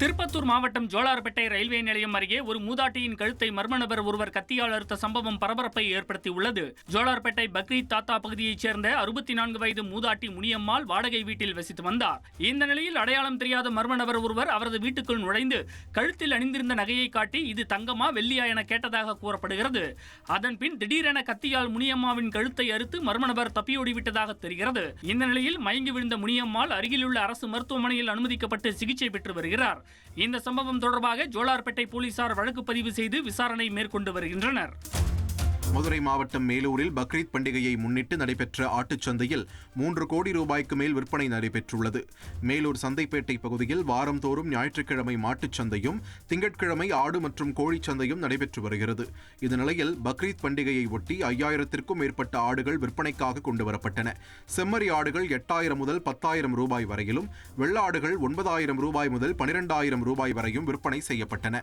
திருப்பத்தூர் மாவட்டம் ஜோலார்பேட்டை ரயில்வே நிலையம் அருகே ஒரு மூதாட்டியின் கழுத்தை மர்ம நபர் ஒருவர் கத்தியால் அறுத்த சம்பவம் பரபரப்பை ஏற்படுத்தியுள்ளது. ஜோலார்பேட்டை பக்ரீத் தாத்தா பகுதியைச் சேர்ந்த அறுபத்தி நான்கு வயது மூதாட்டி முனியம்மாள் வாடகை வீட்டில் வசித்து வந்தார். இந்த நிலையில் அடையாளம் தெரியாத மர்ம நபர் ஒருவர் அவரது வீட்டுக்குள் நுழைந்து கழுத்தில் அணிந்திருந்த நகையை காட்டி இது தங்கமா வெள்ளியா என கேட்டதாக கூறப்படுகிறது. அதன் பின் திடீரென கத்தியால் முனியம்மாவின் கழுத்தை அறுத்து மர்ம நபர் தப்பியோடி விட்டதாக தெரிகிறது. இந்த நிலையில் மயங்கி விழுந்த முனியம்மாள் அருகிலுள்ள அரசு மருத்துவமனையில் அனுமதிக்கப்பட்டு சிகிச்சை பெற்று வருகிறார். இந்த சம்பவம் தொடர்பாக ஜோலார்பேட்டை போலீசார் வழக்கு பதிவு செய்து விசாரணை மேற்கொண்டு வருகின்றனர். மதுரை மாவட்டம் மேலூரில் பக்ரீத் பண்டிகையை முன்னிட்டு நடைபெற்ற ஆட்டுச் சந்தையில் மூன்று கோடி ரூபாய்க்கு மேல் விற்பனை நடைபெற்றுள்ளது. மேலூர் சந்தைப்பேட்டை பகுதியில் வாரந்தோறும் ஞாயிற்றுக்கிழமை மாட்டுச் சந்தையும் திங்கட்கிழமை ஆடு மற்றும் கோழிச் சந்தையும் நடைபெற்று வருகிறது. இந்த நிலையில் பக்ரீத் பண்டிகையை ஒட்டி ஐயாயிரத்திற்கும் மேற்பட்ட ஆடுகள் விற்பனைக்காக கொண்டு வரப்பட்டன. செம்மறி ஆடுகள் எட்டாயிரம் முதல் பத்தாயிரம் ரூபாய் வரையிலும் வெள்ள ஆடுகள் ஒன்பதாயிரம் ரூபாய் முதல் பனிரெண்டாயிரம் ரூபாய் வரையும் விற்பனை செய்யப்பட்டன.